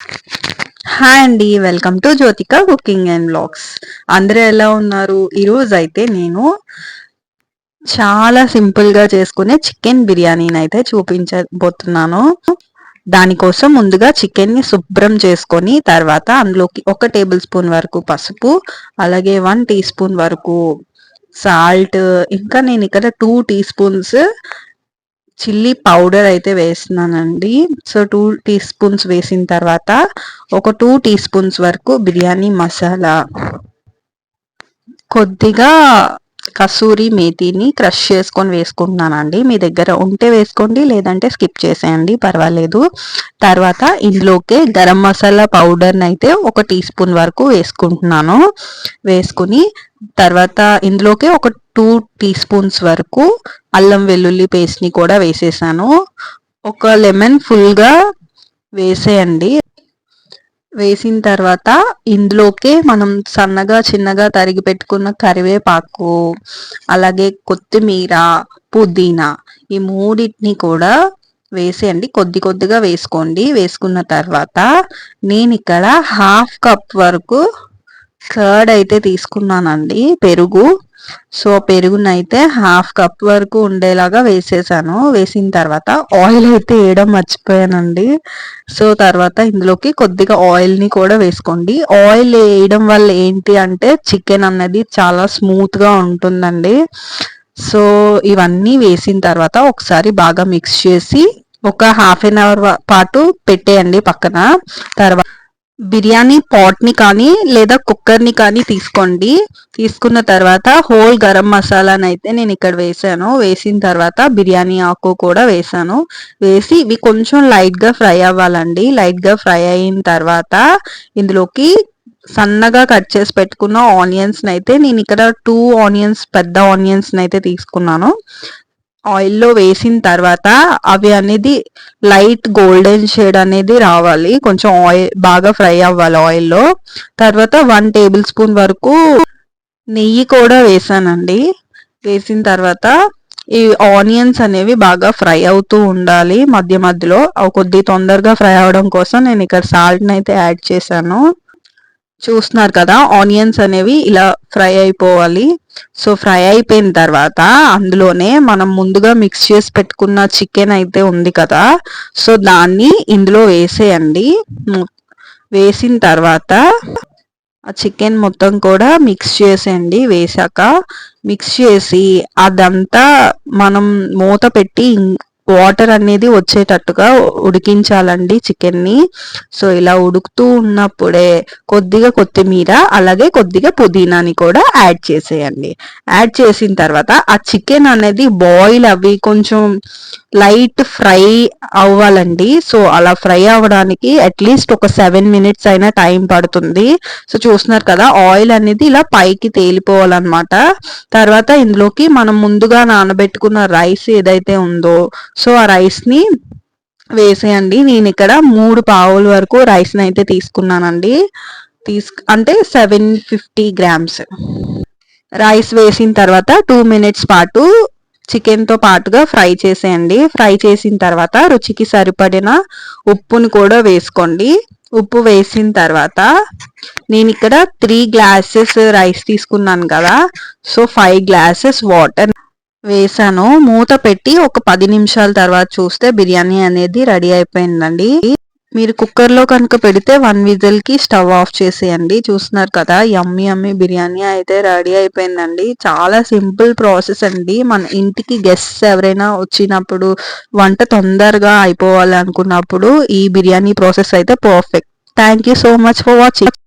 Hi అండి welcome to Jyothika cooking and blogs అందరూ ఎలా ఉన్నారు? ఈరోజు అయితే నేను చాలా సింపుల్గా చేసుకునే చికెన్ బిర్యానీని అయితే చూపించబోతున్నాను. దానికోసం ముందుగా చికెన్ని శుభ్రం చేసుకొని తర్వాత అందులోకి ఒక టేబుల్ స్పూన్ వరకు పసుపు అలాగే వన్ టీ స్పూన్ వరకు సాల్ట్ ఇంకా నేను ఇక్కడ two teaspoons chilli powder అయితే వేస్తున్నానండి. సో టూ టీ స్పూన్స్ వేసిన తర్వాత ఒక టూ టీ స్పూన్స్ వరకు బిర్యానీ మసాలా. కొద్దిగా కసూరి మేతిని క్రష్ చేసుకొని వేసుకుంటున్నానండి. మీ దగ్గర ఉంటే వేసుకోండి లేదంటే స్కిప్ చేసేయండి పర్వాలేదు. తర్వాత ఇందులోకే గరం మసాలా పౌడర్ని అయితే ఒక టీ స్పూన్ వరకు వేసుకుంటున్నాను. వేసుకుని తర్వాత ఇందులోకి ఒక టూ టీ స్పూన్స్ వరకు అల్లం వెల్లుల్లి పేస్ట్ని కూడా వేసేసాను. ఒక లెమన్ ఫుల్గా వేసేయండి. వేసిన తర్వాత ఇందులోకే మనం సన్నగా చిన్నగా తరిగి పెట్టుకున్న కరివేపాకు అలాగే కొత్తిమీర పుదీనా ఈ మూడింటిని కూడా వేసేయండి. కొద్ది కొద్దిగా వేసుకోండి. వేసుకున్న తర్వాత నేను ఇక్కడ హాఫ్ కప్ వరకు కర్డ్ అయితే తీసుకున్నానండి. పెరుగు సో పెరుగునైతే హాఫ్ కప్ వరకు ఉండేలాగా వేసేసాను. వేసిన తర్వాత ఆయిల్ అయితే వేయడం మర్చిపోయానండి. సో తర్వాత ఇందులోకి కొద్దిగా ఆయిల్ని కూడా వేసుకోండి. ఆయిల్ వేయడం వల్ల ఏంటి అంటే చికెన్ అన్నది చాలా స్మూత్గా ఉంటుందండి. సో ఇవన్నీ వేసిన తర్వాత ఒకసారి బాగా మిక్స్ చేసి ఒక హాఫ్ అన్ అవర్ పాటు పెట్టేయండి పక్కన. తర్వాత బిర్యానీ పాట్ని కానీ లేదా కుక్కర్ని కానీ తీసుకోండి. తీసుకున్న తర్వాత హోల్ గరం మసాలాని అయితే నేను ఇక్కడ వేసాను. వేసిన తర్వాత బిర్యానీ ఆకు కూడా వేసాను. వేసి ఇవి కొంచెం లైట్గా ఫ్రై అవ్వాలండి. లైట్గా ఫ్రై అయిన తర్వాత ఇందులోకి సన్నగా కట్ చేసి పెట్టుకున్న ఆనియన్స్ని అయితే నేను ఇక్కడ టూ ఆనియన్స్ పెద్ద ఆనియన్స్ని అయితే తీసుకున్నాను. ఆయిల్లో వేసిన తర్వాత అవి అనేది లైట్ గోల్డెన్ షేడ్ అనేది రావాలి. కొంచెం ఆయిల్ బాగా ఫ్రై అవ్వాలి ఆయిల్లో. తర్వాత వన్ టేబుల్ స్పూన్ వరకు నెయ్యి కూడా వేసానండి. వేసిన తర్వాత ఈ ఆనియన్స్ అనేవి బాగా ఫ్రై అవుతూ ఉండాలి మధ్య మధ్యలో. కొద్ది తొందరగా ఫ్రై అవడం కోసం నేను ఇక్కడ సాల్ట్ని అయితే యాడ్ చేశాను. చూస్తున్నారు కదా ఆనియన్స్ అనేవి ఇలా ఫ్రై అయిపోవాలి. సో ఫ్రై అయిపోయిన తర్వాత అందులోనే మనం ముందుగా మిక్స్ చేసి పెట్టుకున్న చికెన్ అయితే ఉంది కదా సో దాన్ని ఇందులో వేసేయండి. వేసిన తర్వాత ఆ చికెన్ మొత్తం కూడా మిక్స్ చేసేయండి. వేసాక మిక్స్ చేసి అదంతా మనం మూత పెట్టి వాటర్ అనేది వచ్చేటట్టుగా ఉడికించాలండి చికెన్ని. సో ఇలా ఉడుకుతూ ఉన్నప్పుడే కొద్దిగా కొత్తిమీర అలాగే కొద్దిగా పుదీనాని కూడా యాడ్ చేసేయండి. యాడ్ చేసిన తర్వాత ఆ చికెన్ అనేది బాయిల్ అవి కొంచెం లైట్ ఫ్రై అవ్వాలండి. సో అలా ఫ్రై అవ్వడానికి అట్లీస్ట్ ఒక సెవెన్ మినిట్స్ అయినా టైం పడుతుంది. సో చూస్తున్నారు కదా ఆయిల్ అనేది ఇలా పైకి తేలిపోవాలన్నమాట. తర్వాత ఇందులోకి మనం ముందుగా నానబెట్టుకున్న రైస్ ఏదైతే ఉందో సో ఆ రైస్ని వేసేయండి. నేను ఇక్కడ మూడు పావుల వరకు రైస్ని అయితే తీసుకున్నానండి. తీసు అంటే సెవెన్ ఫిఫ్టీ గ్రామ్స్ రైస్ వేసిన తర్వాత టూ మినిట్స్ పాటు చికెన్తో పాటుగా ఫ్రై చేసేయండి. ఫ్రై చేసిన తర్వాత రుచికి సరిపడిన ఉప్పుని కూడా వేసుకోండి. ఉప్పు వేసిన తర్వాత నేను ఇక్కడ త్రీ గ్లాసెస్ రైస్ తీసుకున్నాను కదా. సో ఫైవ్ గ్లాసెస్ వాటర్ వేసాను. మూత పెట్టి ఒక పది నిమిషాల తర్వాత చూస్తే బిర్యానీ అనేది రెడీ అయిపోయిందండి. మీరు కుక్కర్లో కనుక పెడితే వన్ విజిల్కి స్టవ్ ఆఫ్ చేసేయండి. చూస్తున్నారు కదా యమ్మి అమ్మి బిర్యానీ అయితే రెడీ అయిపోయిందండి. చాలా సింపుల్ ప్రాసెస్ అండి. మన ఇంటికి గెస్ట్స్ ఎవరైనా వచ్చినప్పుడు వంట తొందరగా అయిపోవాలి అనుకున్నప్పుడు ఈ బిర్యానీ ప్రాసెస్ అయితే perfect. Thank you so much for watching.